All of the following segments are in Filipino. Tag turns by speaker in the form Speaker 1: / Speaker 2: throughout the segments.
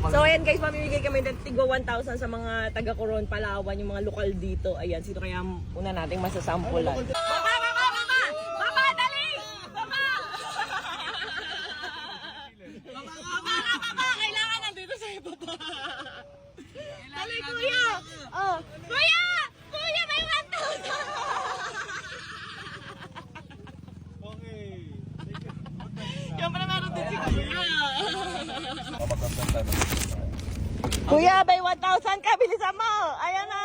Speaker 1: So ayan guys, mamimigay kami ng tigwa 1,000 sa mga taga Coron, Palawan, yung mga lokal dito. Ayan, sino kaya una nating masasampulan? Baba, baba, baba! Baba, dali! Baba! Baba, baba, baba! Kailangan nandito sa baba. Dali, kuya! Oh. Kuya, may 1,000! Yung pala meron din si kuya. Kuya, may 1,000 ka. Bilisan mo. Ayan na.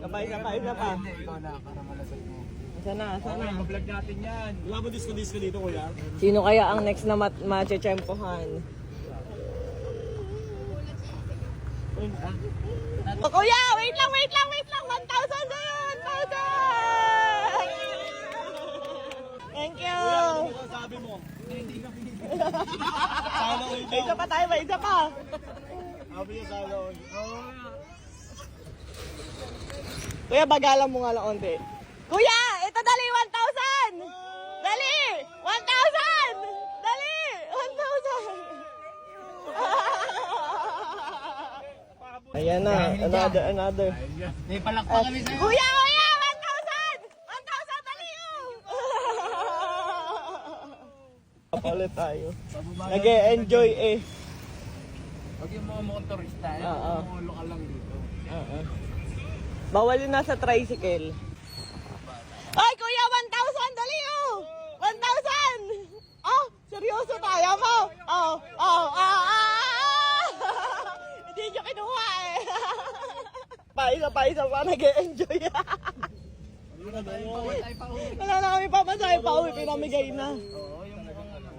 Speaker 1: Sabay, sabay, sabay.
Speaker 2: Ikaw na, para malasag mo.
Speaker 1: Sana, sana.
Speaker 2: Vlog natin yan. Wala mo disco-disco dito, kuya?
Speaker 1: Sino kaya ang next na mat machechempohan? Oh, kuya, wait lang, wait lang, wait lang. 1,000 sa'yo, 1,000! Thank you.
Speaker 2: Ano sabi mo? Hindi ka Sana all
Speaker 1: isa pa tayo, may isa pa.
Speaker 2: Sabi niya sana all.
Speaker 1: Kuya, bagalan mo nga lang onti. Kuya, ito dali, 1,000! Dali! 1,000! Dali! 1,000! Ayan na, another, another.
Speaker 2: May palakpak kami sa'yo.
Speaker 1: Kuya, kuya, 1,000! 1,000, dali Papalit tayo. Nag-enjoy eh.
Speaker 2: Pag yung mga motorista, eh,
Speaker 1: Oo.
Speaker 2: mga lokal lang dito.
Speaker 1: Oo. Bawal yun nasa tricycle. Ay, kuya, 1,000! Dali, oh! 1,000! Oh, seryoso tayo mo? Oh, oh, ah, ah, ah! Hindi nyo kinuha eh. pa, isa pa, isa pa, nag-enjoy. Wala na kami papasahe pa uwi, pinamigay na.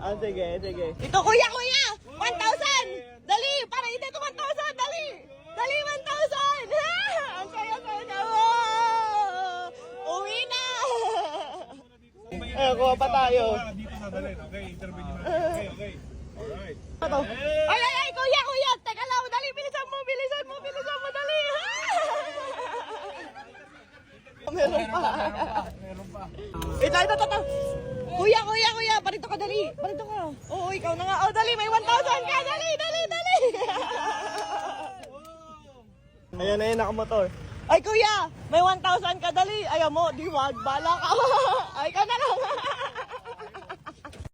Speaker 1: Ah, sige, sige. Ito, kuya, kuya! 1,000! Dali, para hindi ito 1,000! Dali! Dali, 1,000! Ang saya-saya na mo! Uwi na! Eh, kuha pa tayo.
Speaker 2: Dito sa dalin, okay? Interview nyo na. Okay, okay. Alright.
Speaker 1: Ito. Ay, ay, ay, kuya, kuya! Teka lang, dali, bilisan mo, bilisan mo, bilisan mo, dali! Meron pa.
Speaker 2: Meron pa.
Speaker 1: Ito, ito, ito, ito. Kuya, kuya, kuya, parito ka, dali. Parito ka. Oo, ikaw na nga. Oh, dali, may 1,000 ka. Dali, dali, dali. Ayan na yun, nakamotor. Ay, kuya, may 1,000 ka, dali. Ayaw mo, di wag, bala ka. Ay, ka na lang.